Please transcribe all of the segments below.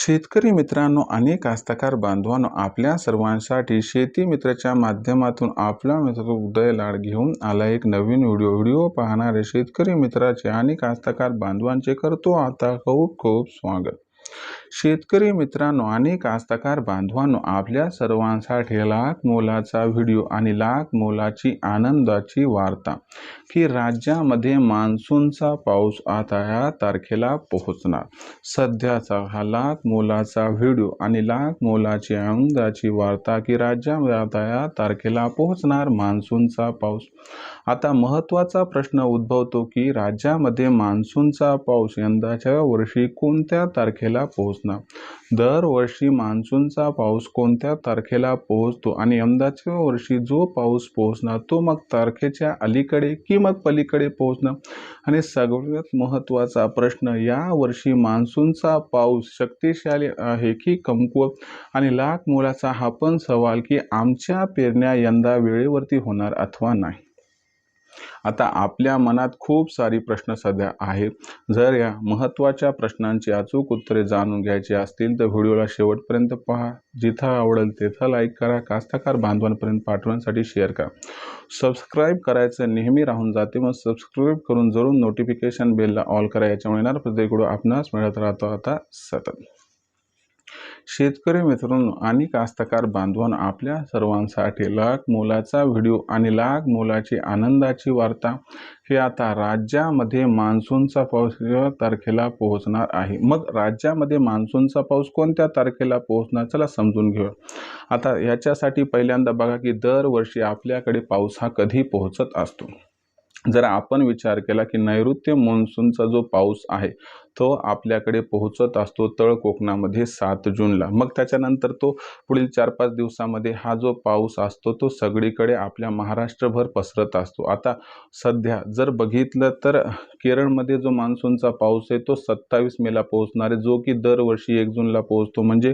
शेतकरी मित्रांनो आणि कास्तकार बांधवांनो आपल्या सर्वांसाठी शेती मित्राच्या माध्यमातून आपला मित्र उदय लाड घेऊन आला एक नवीन व्हिडिओ. व्हिडिओ पाहणारे शेतकरी मित्राचे आणि कास्तकार बांधवांचे करतो आता खूप खूप स्वागत. शेतकरी मित्रांनो आणि कास्तकार बांधवांनो आपल्या सर्वांसाठी लाख मोलाचा व्हिडिओ आणि लाख मोलाची आनंदाची वार्ता की राज्यामध्ये मान्सूनचा पाऊस आता या तारखेला पोहोचणार. सध्याचा हा लाख मोलाचा व्हिडिओ आणि लाख मोलाची आनंदाची वार्ता की राज्यामध्ये आता या तारखेला पोहोचणार मान्सूनचा पाऊस. आता महत्त्वाचा प्रश्न उद्भवतो की राज्यामध्ये मान्सूनचा पाऊस यंदाच्या वर्षी कोणत्या तारखेला पोहोचणार दरवर्षी मान्सूनचा पाऊस कोणत्या तारखेला पोहोचतो आणि यंदाच्या वर्षी जो पाऊस पोहोचणार तो मग तारखेच्या अलीकडे की मग पलीकडे पोहोचणं? आणि सगळ्यात महत्त्वाचा प्रश्न या वर्षी मान्सूनचा पाऊस शक्तिशाली आहे की कमकुवत? आणि लाख मोलाचा हा पण सवाल की आमच्या पेरण्या यंदा वेळेवरती होणार अथवा नाही. आता आपल्या मनात खूप सारी प्रश्न सध्या आहेत. जर या महत्त्वाच्या प्रश्नांची अचूक उत्तरे जाणून घ्यायची असतील तर व्हिडिओला शेवटपर्यंत पहा. जिथं आवडेल तिथं लाईक करा. कास्तकार बांधवांपर्यंत पाठवण्यासाठी शेअर करा. सबस्क्राईब करायचं नेहमी राहून जाते. मग सबस्क्राईब करून जरूर नोटिफिकेशन बेलला ऑल करा. याच्यामुळे येणार प्रत्येक व्हिडिओ आपणास मिळत राहतो. आता सतत. शेतकरी मित्रांनो आणि कास्तकार बांधवांनो आपल्या सर्वांसाठी लाख मोलाचा व्हिडिओ आणि लाख मोलाची आनंदाची वार्ता हे आता राज्यामध्ये मान्सूनचा पाऊस तारखेला पोहोचणार आहे? मग राज्यामध्ये मान्सूनचा पाऊस कोणत्या तारखेला पोहोचणार? चला समजून घेऊया. आता याच्यासाठी पहिल्यांदा बघा की दरवर्षी आपल्याकडे पाऊस हा कधी पोहोचत असतो? जर आपण विचार केला की नैऋत्य मान्सूनचा जो पाऊस आहे तो आपल्याकडे पोहोचत असतो तळ कोकणामध्ये सात जूनला. मग त्याच्यानंतर तो पुढील चार पाच दिवसामध्ये हा जो पाऊस असतो तो सगळीकडे आपल्या महाराष्ट्रभर पसरत असतो. आता सध्या जर बघितलं तर केरळमध्ये जो मान्सूनचा पाऊस आहे तो सत्तावीस मेला पोहोचणार आहे जो की दरवर्षी एक जूनला पोहोचतो. म्हणजे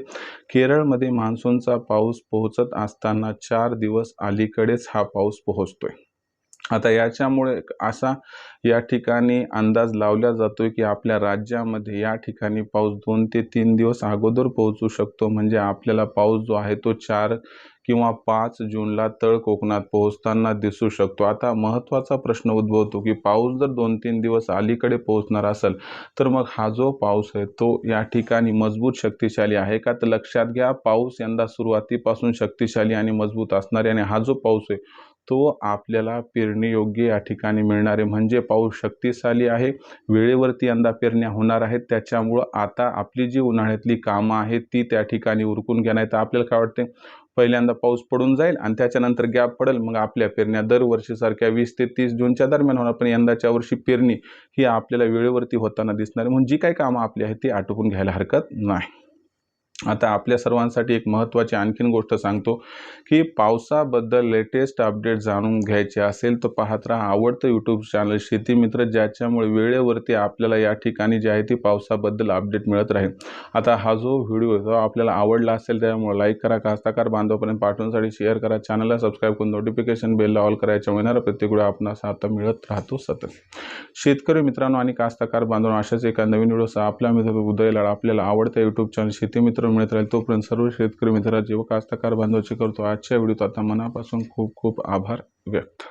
केरळमध्ये मान्सूनचा पाऊस पोहोचत असताना चार दिवस अलीकडेच हा पाऊस पोहोचतोय. आता याच्यामुळे असा या ठिकाणी अंदाज लावला जातो की आपल्या राज्यामध्ये या ठिकाणी पाऊस दोन ते तीन दिवस अगोदर पोहोचू शकतो. म्हणजे आपल्याला पाऊस जो आहे तो चार किंवा पाच जूनला तळ कोकणात पोहोचताना दिसू शकतो. आता महत्त्वाचा प्रश्न उद्भवतो की पाऊस जर दोन तीन दिवस अलीकडे पोहोचणार असेल तर मग हा जो पाऊस आहे तो या ठिकाणी मजबूत शक्तिशाली आहे का? तर लक्षात घ्या पाऊस यंदा सुरुवातीपासून शक्तिशाली आणि मजबूत असणारे आणि हा जो पाऊस आहे तो आपल्याला पेरणी योग्य या ठिकाणी मिळणार आहे म्हणजे पाऊस शक्तिशाली आहे. वेळेवरती यंदा पेरण्या होणार आहेत. त्याच्यामुळं आता आपली जी उन्हाळ्यातली कामं आहेत ती त्या ठिकाणी उरकून घ्या नाही तर आपल्याला काय वाटते पहिल्यांदा पाऊस पडून जाईल आणि त्याच्यानंतर गॅप पडेल. मग आपल्या पेरण्या दरवर्षीसारख्या वीस ते तीस जूनच्या दरम्यान होणार. पण यंदाच्या वर्षी पेरणी ही आपल्याला वेळेवरती होताना दिसणार म्हणून जी काही कामं आपली आहेत ती आटोपून घ्यायला हरकत नाही. आता आपल्या सर्वांसाठी एक महत्त्वाची आणखीन गोष्ट सांगतो की पावसाबद्दल लेटेस्ट अपडेट जाणून घ्यायचे असेल तर पाहत राहा आवडतं यूट्यूब चॅनल शेतीमित्र ज्याच्यामुळे वेळेवरती आपल्याला या ठिकाणी जे आहे ती पावसाबद्दल अपडेट मिळत राहील. आता हा जो व्हिडिओ जो आपल्याला आवडला असेल त्यामुळे लाईक करा कास्ताकार बांधवपर्यंत पाठवण्यासाठी शेअर करा. चॅनलला सबस्क्राईब करून नोटिफिकेशन बेलला ऑल करायच्या येणारा प्रत्येक वेळा आपणास आता मिळत राहतो सतत. शेतकरी मित्रांनो आणि कास्ताकार बांधवांनो अशाच एका नवीन व्हिडिओचा आपल्या मित्र उदयला आपल्याला आवडतं यूट्यूब चॅनल शेती मित्र मिळत राहील. तोपर्यंत सर्व शेतकरी मित्राचे व कास्तकार बांधवाचे करतो आजच्या व्हिडिओत आता मनापासून खूप खूप आभार व्यक्त.